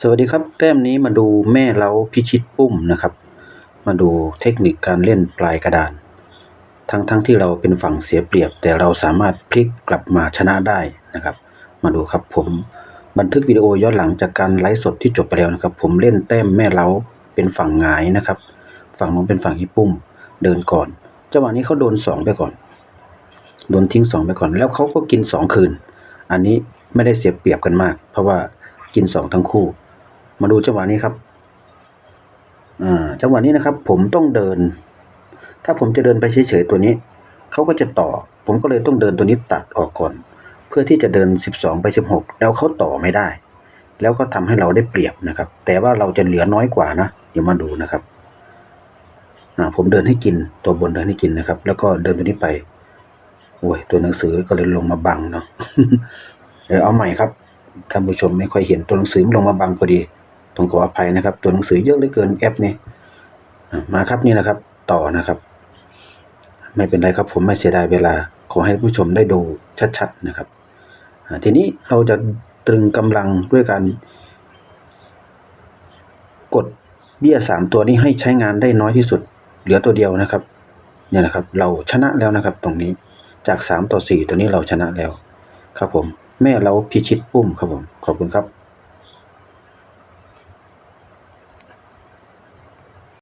สวัสดีครับ แต้มนี้มาดูแม่เล้าพิชิตปุ้มนะครับ มาดูเทคนิคการเล่นปลายกระดาน ทั้งทั้งที่เราเป็นฝั่งเสียเปรียบ แต่เราสามารถพลิกกลับมาชนะได้นะครับ มาดูครับผมบันทึกวิดีโอย้อนหลังจากการไลฟ์สดที่จบไปแล้วนะครับ ผมเล่นแต้มแม่เล้าเป็นฝั่งหงายนะครับ ฝั่งนู้นเป็นฝั่งฮิปุ้มเดินก่อนจังหวะนี้เขาโดนสองไปก่อนโดนทิ้งสองไปก่อน แล้วเขาก็กินสองคืน อันนี้ไม่ได้เสียเปรียบกันมาก เพราะว่ากินสองทั้งคู่ มาดูจังหวะนี้ครับอ่าจังหวะนี้นะครับ ผมต้องเดิน ถ้าผมจะเดินไปเฉยๆตัวนี้เขาก็จะต่อ ผมก็เลยต้องเดินตัวนี้ตัดออกก่อน เพื่อที่จะเดิน 12 ไป 16 แล้วเขาต่อไม่ได้ แล้วก็ทำให้เราได้เปรียบนะครับ แต่ว่าเราจะเหลือน้อยกว่านะเดี๋ยวมาดูนะครับอ่าผมเดินให้กินตัวบนเดินให้กินนะครับ แล้วก็เดินตัวนี้ไปโอ้ยตัวหนังสือก็เลยลงมาบังเนาะเดี๋ยวเอาใหม่ครับท่านผู้ชมไม่ค่อยเห็นตัวหนังสือมันลงมาบังพอดี ต้องขออภัยนะครับ ตัวหนังสือเยอะเหลือเกินแอปนี่มาครับนี่นะครับ ต่อนะครับ ไม่เป็นไรครับผมไม่เสียดายเวลา ขอให้ผู้ชมได้ดูชัดๆนะครับทีนี้เราจะตรึงกำลังด้วยการ กดเบี้ยสามตัวนี้ให้ใช้งานได้น้อยที่สุด เหลือตัวเดียวนะครับเนี่ยนะครับ เราชนะแล้วนะครับ ตรงนี้จากสามต่อสี่ตัวนี้เราชนะแล้ว ครับผม แม่เราพิชิตปุ้มครับผม ขอบคุณครับ